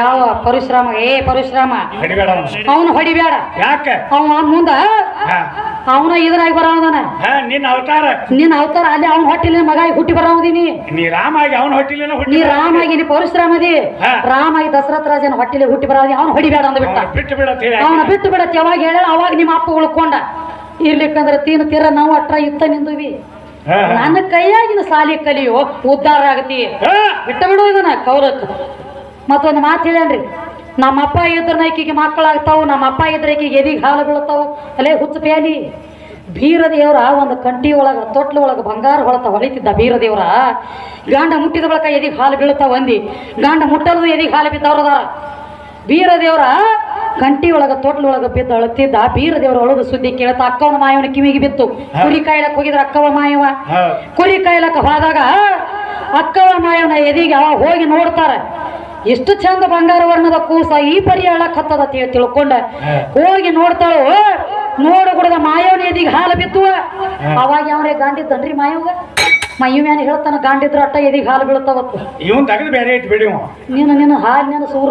ಯಾವ ಪರಶುರಾಮ? ಏ ಪರಶುರಾಮ. ಹೊಡಿಬೇಡ ಅವ್ನು. ಹೊಡಿಬೇಡ. ಯಾಕೆ? ಅವನ ಮುಂದ. ಅವನ ಇದ್ರಾಗಿ ಬರೋದನ ನಿನ್ನ ಅವತಾರ. ನಿನ್ನ ಅವತಾರ ಅಲ್ಲಿ ಅವನ ಹೊಟ್ಟಿಲಿ ಮಗಾಗಿ ಹುಟ್ಟಿ ಬರೋದಿನಿ ನೀ ರಾಮ ಆಗಿ ಅವನ ಹೊಟ್ಟಿಲೇನ ನೀ ಹುಟ್ಟಿ ರಾಮ ಆಗಿ ನೀ ಪರಶುರಾಮದಿ. ರಾಮ ಆಗಿ ದಶರಥ ರಾಜನ ಹೊಟ್ಟಿಲಿ ಹುಟ್ಟಿ ಬರೋದಿ ಅವನು. ಹೊಡಿಬೇಡ ಅಂದ ಬಿಟ್ಟ. ಅವ್ನ ಬಿಟ್ಟು ಬಿಡತ್ತೆ ಅವನ ಬಿಟ್ಟು ಬಿಡತ್ತೆ. ಯಾವಾಗ ಹೇಳ ಅವಾಗ ನಿಮ್ಮ ಅಪ್ಪ ಉಳ್ಕೊಂಡ. ಇರ್ಲಿಕ್ಕಂದ್ರೆ ತೀನ ತೀರ ನಾವು ಅಟ್ರ ಇತ್ತ ನಿಂದುವಿ. ನನ್ನ ಕೈಯಾಗಿನ ಸಾಲಿ ಕಲಿಯೋ ಉದ್ಧಾರ ಆಗತಿ. ಬಿಟ್ಟ ಬಿಡು ಇದನ್ನ ಕೌಲಕ್ ಮತ್ತೊಂದು ಮಾತು ಹೇಳ್ಯಾನ್ರಿ. ನಮ್ಮ ಅಪ್ಪ ಇದ್ರ ಈಕಿಗೆ ಮಕ್ಕಳಾಗ್ತಾವು ನಮ್ಮ ಅಪ್ಪ ಇದ್ರ ಈಕಿಗೆ ಎದಿಗೆ ಹಾಲು ಬೀಳ್ತಾವು. ಅಲ್ಲೇ ಹುಚ್ಚು ಪ್ಯಾಲಿ. ಬೀರದೇವ್ರ ಒಂದು ಕಂಟಿ ಒಳಗೆ ತೊಟ್ಲು ಒಳಗೆ ಬಂಗಾರ ಹೊಳತ ಹೊಳಿತಿದ್ದ ಬೀರದೇವ್ರ. ಗಂಡ ಮುಟ್ಟಿದ ಬಳಕ ಎದಿಗೆ ಹಾಲು ಬೀಳ್ತಾವ ಅಂದಿ. ಗಂಡ ಮುಟ್ಟಲ್ದು ಎದಿಗೆ ಹಾಲು ಬಿದ್ದವ್ರದಾರ ಬೀರದೇವ್ರ ಕಂಟಿ ಒಳಗ ತೊಟ್ಲ ಒಳಗ ಬಿದ್ದು ಅಳುತ್ತಿದ್ದ ಬೀರದೇವ್ರ ಒಳಗ ಸುದ್ದಿ ಕೇಳ್ತಾ ಅಕ್ಕವನ ಮಾಯವನ ಕಿವಿಗೆ ಬಿತ್ತು. ಕುರಿ ಕಾಯ್ಲಕ್ ಹೋಗಿದ್ರ ಅಕ್ಕವ ಮಾಯವ. ಕುರಿ ಕಾಯ್ಲಕ್ಕ ಹೋದಾಗ ಅಕ್ಕವ ಮಾಯವನ ಎದಿಗೆ ಹೋಗಿ ನೋಡ್ತಾರ. ಎಷ್ಟು ಚಂದ ಬಂಗಾರ ವರ್ಣದ ಕೂಸ ಈ ಪರಿ ಹೇಳಕ್ ಹತ್ತದ ತಿಳ್ಕೊಂಡ ಹೋಗಿ ನೋಡ್ತಾಳು ನೋಡ ಗುಡದ ಮಾಯವ್ ಎದಿಗೆ ಹಾಲು ಬಿತ್ತುವ. ಅವಾಗ ಯಾವ್ರೆ ಗಾಂಡಿದ್ದನ್ರಿ ಮಾಯವ್ಗ ಮ್ಯಾನ್ ಹೇಳ್ತಾನ ಗಾಂಡಿದ್ರ ಅಟ್ಟ ಎದಿಗೆ ಹಾಲು ಬೀಳ್ತಾವತ್ತು ಇವನ್ ತಗದು ಬೇರೆ ಬಿಡಿ. ನೀನು ನಿನ್ನ ಹಾಲಿನ ಸೂರ.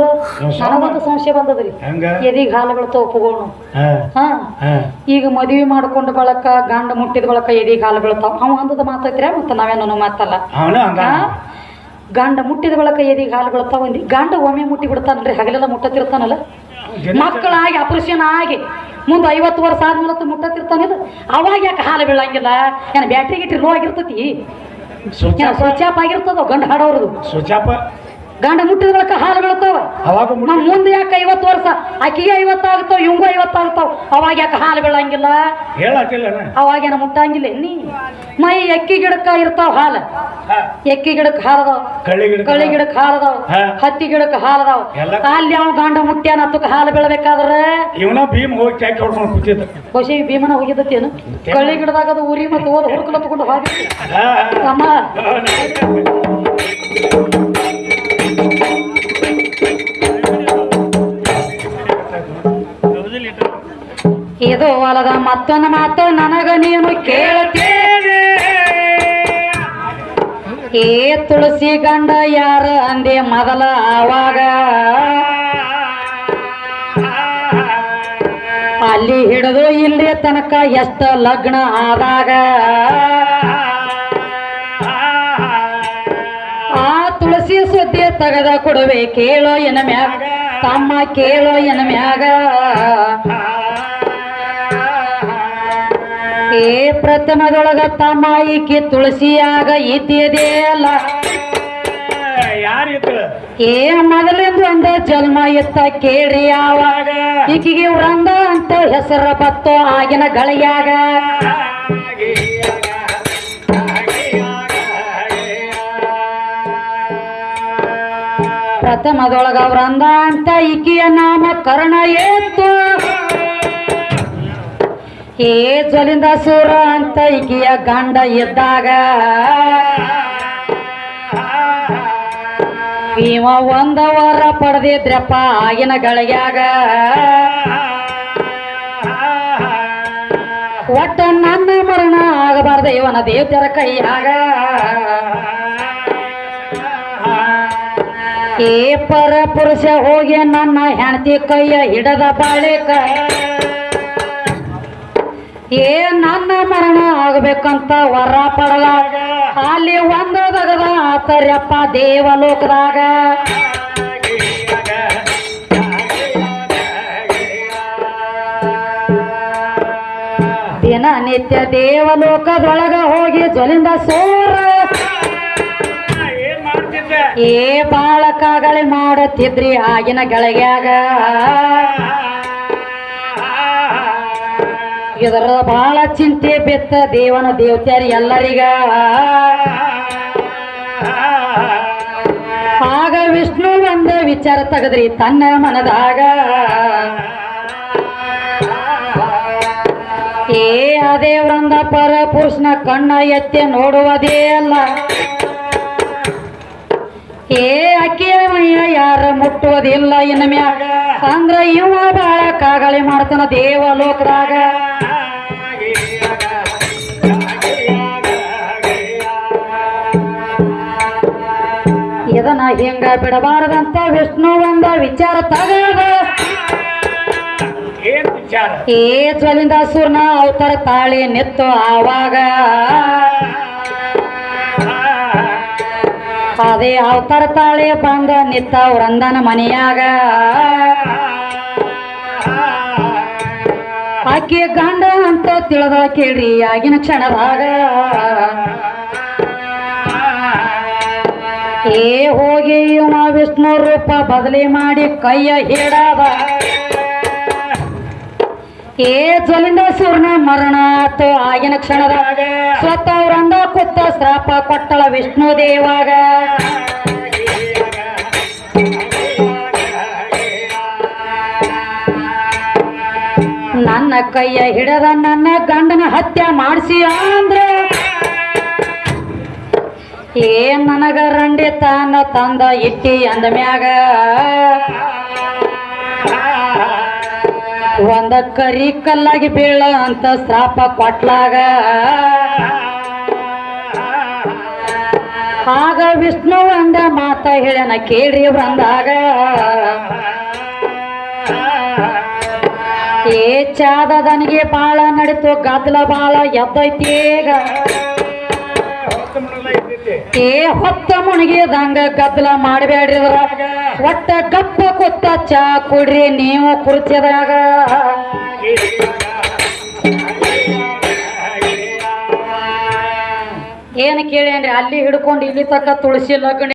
ನನಗೊಂದು ಸಂಶಯ ಬಂದದ್ರಿ. ಎದಿಗೆ ಹಾಲು ಬೀಳ್ತಾವ ಒಪ್ಪಗೋಣ. ಹಾ. ಈಗ ಮದುವೆ ಮಾಡ್ಕೊಂಡ ಬಳಕ ಗಂಡ ಮುಟ್ಟಿದ ಬಳಕ ಎದಿಗೆ ಹಾಲು ಬೀಳ್ತಾವ. ಅವ ಅಂದದ ಮಾತೈತ್ರಿ ಮತ್ತೆ ನಾವೇನೋ ಮಾತಲ್ಲ? ಗಂಡ ಮುಟ್ಟಿದ ಬಳಕ ಎದಿಗೆ ಹಾಲು ಬೀಳ್ತಾವ ಅಂದಿ. ಗಂಡ ಒಮ್ಮೆ ಮುಟ್ಟಿ ಬಿಡ್ತಾನಲ್ರಿ ಹಗಲೆಲ್ಲ ಮುಟ್ಟತಿರ್ತಾನಲ್ಲ ಮಕ್ಕಳಾಗಿ ಆಪರೇಷನ್ ಆಗಿ ಮುಂದೆ ಐವತ್ತು ವರ್ಷ ಆದ್ಮೇಲೆ ಅದು ಅವಾಗ ಯಾಕೆ ಹಾಲು ಬೀಳಂಗಿಲ್ಲ? ಏನ ಬ್ಯಾಟ್ರಿ ಗಿಟ್ರಿ ಲೋ ಆಗಿರ್ತತಿ? ಸ್ವಿಚ್ ಆಫ್ ಆಗಿರ್ತದ ಗಂಡ ಹಾಡೋರದು? ಸುಚಾಪ ಗಂಡ ಮುಟ್ಟಿದ ಹಾಲು ಬೀಳ್ತಾವ. ಅವಾಗ ನಮ್ಮ ನಮ್ ಮುಂದೆ ಯಾಕೆ ಐವತ್ತು ವರ್ಷ? ಆಕಿಗೆ ಐವತ್ತು ಆಗ್ತಾವ ಇವಂಗೂ ಐವತ್ತು ಆಗ್ತಾವ ಅವಾಗ ಯಾಕೆ ಹಾಲು ಬೀಳಂಗಿಲ್ಲ? ಹೇಳತ್ತಿಲ್ಲ ಅವಾಗೇನ ಮುಟ್ಟಂಗಿಲ್ಲ ನೀ ಮೈ ಎಕ್ಕಿ ಗಿಡಕ್ಕ ಇರ್ತಾವ ಹಾಲು. ಎಕ್ಕಿ ಗಿಡಕ್ಕೆ ಹಾಲದಾವ ಕಳಿ ಗಿಡಕ್ಕೆ ಹಾಲದಾವ. ಹತ್ತಿ ಗಿಡಕ್ಕೆ ಹಾಲದಾವ ಅಲ್ಲಿ ಯಾವ ಗಂಡ ಮುಟ್ಟ್ಯಾನ ಹತ್ತಕ್ಕೆ ಹಾಲು ಬೀಳಬೇಕಾದ್ರೆ? ಇವನ ಭೀಮ ಹೋಗಿ ಚಾಕಿ ಹೊಡ್ಕೊಂಡು ಕೂತಿದ್ದ. ಹೊಸಿ ಭೀಮನ ಹೋಗಿದ್ದತ್ತೇನು ಕಳಿ ಗಿಡದಾಗ ಅದು ಉರಿ ಮತ್ತು ಓದ್ ಹುಡುಕಲ ತಗೊಂಡು ಹೋಗಿ. ಅಮ್ಮ. ಇದು ಹೊಲದ ಮತ್ತೊಂದು ಮಾತು ನನಗ ನೀನು ಕೇಳುತ್ತೇನೆ ಏ ತುಳಸಿ ಗಂಡ ಯಾರ ಅಂದೆ ಮೊದಲ ಆವಾಗ? ಅಲ್ಲಿ ಹಿಡಿದು ಇಲ್ಲಿ ತನಕ ಎಷ್ಟ ಲಗ್ನ ಆದಾಗ? ತೆಗೆದ ಕೊಡುವೆ ಕೇಳೋ ಎನ ಮ್ಯಾಗ ತಮ್ಮ ಕೇಳೋ ಎನ ಮ್ಯಾಗ. ಏ ಪ್ರಥಮದೊಳಗ ತಮ್ಮ ಈಕಿ ತುಳಸಿಯಾಗ ಈತಿಯದೇ ಅಲ್ಲ. ಏ ಮೊದಲಿಂದ ಒಂದ ಜನ್ಮ ಎತ್ತ ಕೇಳಿ ಯಾವಾಗ ಈಕಿಗೆ ವೃಂದ ಅಂತ ಹೆಸರ ಬತ್ತೋ ಆಗಿನ ಗಳಿಯಾಗ. ಪ್ರಥಮದೊಳಗ ಅಂದ ಅಂತ ಈಕೆಯ ನಾಮ ಕರ್ಣ ಏತ್ತು ಏ ಜ್ವಲಿಂದ ಸೂರ ಅಂತ ಈಕೆಯ ಗಂಡ ಇದ್ದಾಗ ಭೀಮ ಒಂದ ವಾರ ಪಡೆದಿದ್ರಪ್ಪ ಆಗಿನ ಗಳಿಗ್ಯಾಗ. ಒಟ್ಟ ನನ್ನ ಮರಣ ಆಗಬಾರ್ದ ಇವನ ದೇವತರ ಕೈಯಾಗ. ಏ ಪರ ಪುರುಷ ಹೋಗಿ ನನ್ನ ಹೆಂಡತಿ ಕೈಯ ಹಿಡದ ಬಾಳಿಕ. ಏ ನನ್ನ ಮರಣ ಆಗ್ಬೇಕಂತ ವರ ಪಡಲಾಗ. ಅಲ್ಲಿ ಒಂದು ದಗದ ಆತರ್ಯಪ್ಪ ದೇವಲೋಕದಾಗ. ದಿನನಿತ್ಯ ದೇವಲೋಕದೊಳಗ ಹೋಗಿ ಜ್ವಲಿಂದ ಸೋ ಏ ಬಾಳ ಕಾಗಳಿ ಮಾಡುತ್ತಿದ್ರಿ ಆಗಿನ ಗಳಿಗ್ಯಾಗ ಇದರ ಬಹಳ ಚಿಂತೆ ಬೆತ್ತ ದೇವನ ದೇವತ್ಯಾರಿ ಎಲ್ಲರಿಗ. ಆಗ ವಿಷ್ಣು ಒಂದ ವಿಚಾರ ತೆಗದ್ರಿ ತನ್ನ ಮನದಾಗ. ಏ ಅದೇ ವೃಂದ ಪರ ಪುರುಷನ ಕಣ್ಣ ಎತ್ತೆ ನೋಡುವುದೇ ಅಲ್ಲ. ಏ ಅಕ್ಕಿಯ ಮೈಯ ಯಾರ ಮುಟ್ಟುವುದಿಲ್ಲ ಇನ್ನು ಮ್ಯಾಗ. ಅಂದ್ರ ಇವ ಬಾಳ ಕಾಗಳಿ ಮಾಡ್ತಾನ ದೇವಲೋಕದಾಗ ಇದನ್ನ ಹಿಂಗ ಬಿಡಬಾರದಂತ ವಿಷ್ಣು ಒಂದ ವಿಚಾರ ತಗದ ಏ ಏ ಅವತರ ಅವತಾರ ತಾಳಿ ನಿತ್ತು ಆವಾಗ. ಅದೇ ಅವತಾರ ತಾಳೆ ಬಂದ ನಿತ್ತ ಅವ್ರಂದನ ಮನೆಯಾಗ. ಆಕೆ ಗಂಡ ಅಂತ ತಿಳಿದ ಕೇಳ್ರಿ ಆಗಿನ ಕ್ಷಣದಾಗ. ಏ ಹೋಗಿ ಇವನ ವಿಷ್ಣು ರೂಪ ಬದಲಿ ಮಾಡಿ ಕೈಯ ಹೇಳಾದ ಏ ಜಲಿಂದ ಸೂರ್ಣ ಮರಣ ಆತ ಆಗಿನ ಕ್ಷಣದಾಗ. ಸ್ವತಃ ಅವ್ರಂದ ಕುತ್ತ ಶ್ರಾಪ ಕೊಟ್ಟಳ ವಿಷ್ಣು ದೇವಾಗ. ನನ್ನ ಕೈಯ ಹಿಡದ ನನ್ನ ಗಂಡನ ಹತ್ಯೆ ಮಾಡಿಸಿ ಅಂದ್ರೆ ಏನ್ ನನಗ ರಂಡಿ ತಾನ ತಂದ ಇಟ್ಟಿ ಅಂದ ಮ್ಯಾಗ. ಒಂದ ಕರಿ ಕಲ್ಲಾಗಿ ಬೀಳ ಅಂತ ಶ್ರಾಪ ಕೊಟ್ಲಾಗ. ಆಗ ವಿಷ್ಣು ಅಂದ ಮಾತ ಹೇಳ್ಯಾನ ಕೇಳ್ರಿ ಬಂದಾಗ ಏ ಚಾದ ದನಿಗೆ ಬಾಳ ನಡಿತು ಗದ್ದಲ ಬಾಳ ಎದ್ದೈತೇಗ. ಏ ಹೊತ್ತ ಮುಣಗಿದಂಗ ಗದ್ದಲ ಮಾಡಬೇಡ್ರಿದ್ರ ಒಟ್ಟ ಗಪ್ಪ ಕೊತ್ತ ಚಾ ಕುಡ್ರಿ ನೀವು ಕುರ್ಚಿದಾಗ ಏನು ಕೇಳೇನ್ರಿ ಅಲ್ಲಿ ಹಿಡ್ಕೊಂಡು ಇಲ್ಲಿ ತಕ್ಕ ತುಳಸಿ ಲಗ್ನ